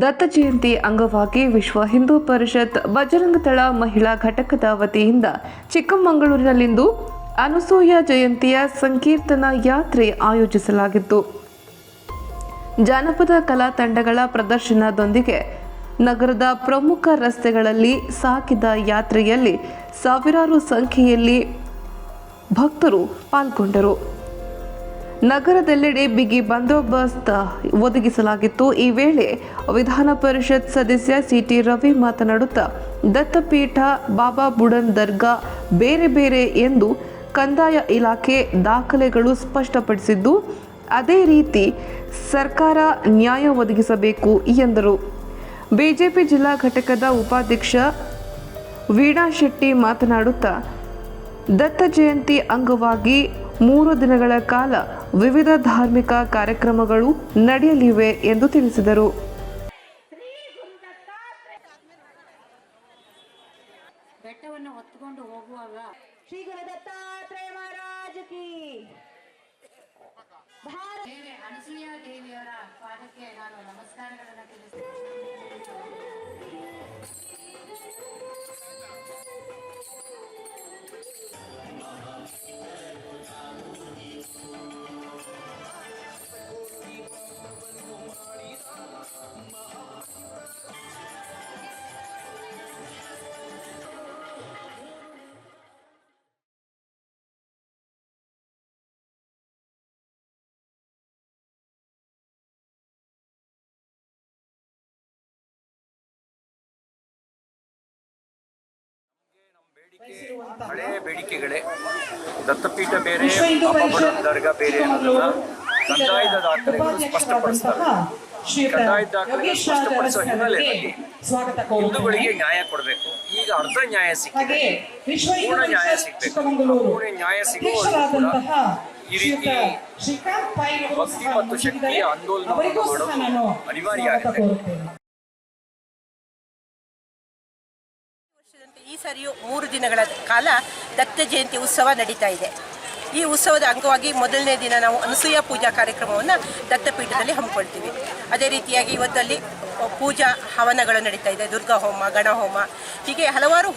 ದತ್ತ ಜಯಂತಿ ಅಂಗವಾಗಿ ವಿಶ್ವ ಹಿಂದೂ ಪರಿಷತ್ ಬಜರಂಗದಳ ಮಹಿಳಾ ಘಟಕದ ವತಿಯಿಂದ ಚಿಕ್ಕಮಗಳೂರಿನಲ್ಲಿಂದು ಅನಸೂಯ ಜಯಂತಿಯ ಸಂಕೀರ್ತನಾ ಯಾತ್ರೆ ಆಯೋಜಿಸಲಾಗಿತ್ತು. ಜಾನಪದ ಕಲಾ ತಂಡಗಳ ಪ್ರದರ್ಶನದೊಂದಿಗೆ ನಗರದ ಪ್ರಮುಖ ರಸ್ತೆಗಳಲ್ಲಿ ಸಾಕಿದ ಯಾತ್ರೆಯಲ್ಲಿ ಸಾವಿರಾರು ಸಂಖ್ಯೆಯಲ್ಲಿ ಭಕ್ತರು ಪಾಲ್ಗೊಂಡರು. ನಗರದೆಲ್ಲೆಡೆ ಬಿಗಿ ಬಂದೋಬಸ್ತ್ ಒದಗಿಸಲಾಗಿತ್ತು. ಈ ವೇಳೆ ವಿಧಾನ ಪರಿಷತ್ ಸದಸ್ಯ ಸಿಟಿ ರವಿ ಮಾತನಾಡುತ್ತಾ, ದತ್ತಪೀಠ ಬಾಬಾ ಬುಡನ್ ದರ್ಗಾ ಬೇರೆ ಬೇರೆ ಎಂದು ಕಂದಾಯ ಇಲಾಖೆ ದಾಖಲೆಗಳು ಸ್ಪಷ್ಟಪಡಿಸಿದ್ದು, ಅದೇ ರೀತಿ ಸರ್ಕಾರ ನ್ಯಾಯ ಒದಗಿಸಬೇಕು ಎಂದರು. ಬಿಜೆಪಿ ಜಿಲ್ಲಾ ಘಟಕದ ಉಪಾಧ್ಯಕ್ಷ ವೀಣಾ ಶೆಟ್ಟಿ ಮಾತನಾಡುತ್ತಾ, ದತ್ತ ಜಯಂತಿ ಅಂಗವಾಗಿ ಮೂರು ದಿನಗಳ ಕಾಲ ವಿವಿಧ ಧಾರ್ಮಿಕ ಕಾರ್ಯಕ್ರಮಗಳು ನಡೆಯಲಿವೆ ಎಂದು ತಿಳಿಸಿದರು. ಬೆಟ್ಟವನ್ನು ಹೊತ್ಕೊಂಡು ಹೋಗುವಾಗ ಶ್ರೀ ಗುರು ದತ್ತಾತ್ರೇಯ ಮಹಾರಾಜ್ ಕಿ. ಭಾರತ ದೇವಿ ಅನಸೂಯ ದೇವಿಯವರ ಪಾದಕ್ಕೆ ನಾನು ನಮಸ್ಕಾರಗಳನ್ನು ತಿಳಿಸ್ತೇನೆ ಹಳೆ ಬೇಡಿಕೆಗಳೇ. ದತ್ತಪೀಠ ಬೇರೆ ದರ್ಗಾ ಬೇರೆ ಅನ್ನೋದನ್ನ ಕಂದಾಯದ ದಾಖಲೆಗಳು ಸ್ಪಷ್ಟಪಡಿಸ್ತಾರೆ. ಕಂದಾಯದ ದಾಖಲೆಗಳು ಸ್ಪಷ್ಟಪಡಿಸುವ ಹಿನ್ನೆಲೆಯಲ್ಲಿ ಹಿಂದೂಗಳಿಗೆ ನ್ಯಾಯ ಕೊಡಬೇಕು. ಈಗ ಅರ್ಧ ನ್ಯಾಯ ಸಿಕ್ಕಿದೆ. ಪೂರ್ಣ ನ್ಯಾಯ ಸಿಗಬೇಕು ಪೂರ್ಣ ನ್ಯಾಯ ಸಿಗುವ ಈ ರೀತಿ ಭಕ್ತಿ ಮತ್ತು ಶಕ್ತಿಯ. ಆಂದೋಲನವನ್ನು ಮಾಡೋದು ಅನಿವಾರ್ಯ ಸ್ವಾಗತ ಸರಿಯೂ ಮೂರು ದಿನಗಳ ಕಾಲ ದತ್ತ ಜಯಂತಿ ಉತ್ಸವ ನಡೀತಾ ಇದೆ. ಈ ಉತ್ಸವದ ಅಂಗವಾಗಿ ಮೊದಲನೇ ದಿನ ನಾವು ಅನಸೂಯ ಪೂಜಾ ಕಾರ್ಯಕ್ರಮವನ್ನು ದತ್ತಪೀಠದಲ್ಲಿ ಹಮ್ಮಿಕೊಳ್ತೀವಿ. ಅದೇ ರೀತಿಯಾಗಿ ಇವತ್ತಲ್ಲಿ ಪೂಜಾ ಹವನಗಳು ನಡೀತಾ ಇದೆ. ದುರ್ಗಾ ಹೋಮ ಗಣ ಹೋಮ ಹೀಗೆ ಹಲವಾರು